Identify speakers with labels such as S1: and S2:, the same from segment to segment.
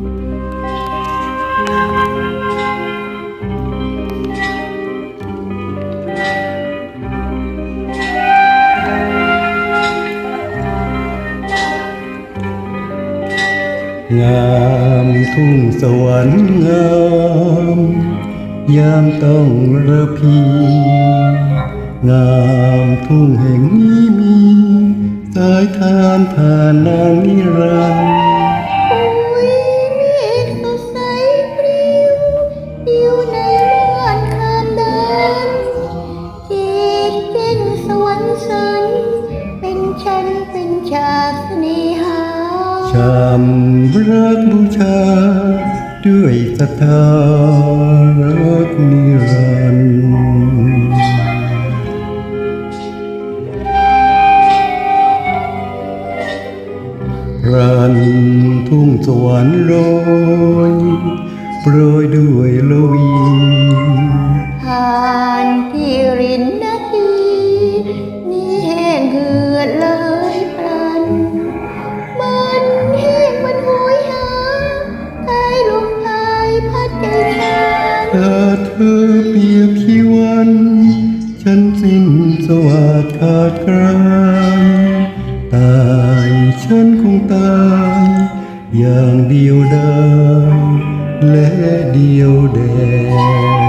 S1: งามทุ่งสวรรค์งามยามต้องระพีงามทุ่งแห่งนี้มีสายทานผ่านนางนิรันดร์
S2: สัน เป็นฉันเป็นฉากเสน่หา
S1: ชำรักบูชา ด้วยศรัทธารักนิรันดร์รันทุ่งสวรรค์โรยโปรยด้วยโลวี
S2: ผ่านที่รินนาทีนี่ อเปีย
S1: กชีวัน ฉันสิ้นสวัสดิ์ขาดไกลตายฉันคงตาย อย่างเดียวดายและเดียวแดง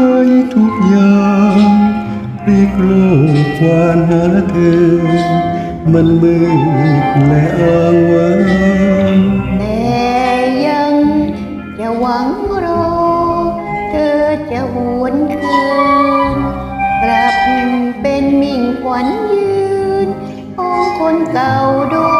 S2: ไป
S1: ทุกอย่างเรียกโลกควานหาเธอ มันมืดและอ้างว้าง
S2: แต่ยังจะหวังรอ เธอจะหวนคืนกลับเป็นมิ่งขวัญยืน ของคนเก่าดย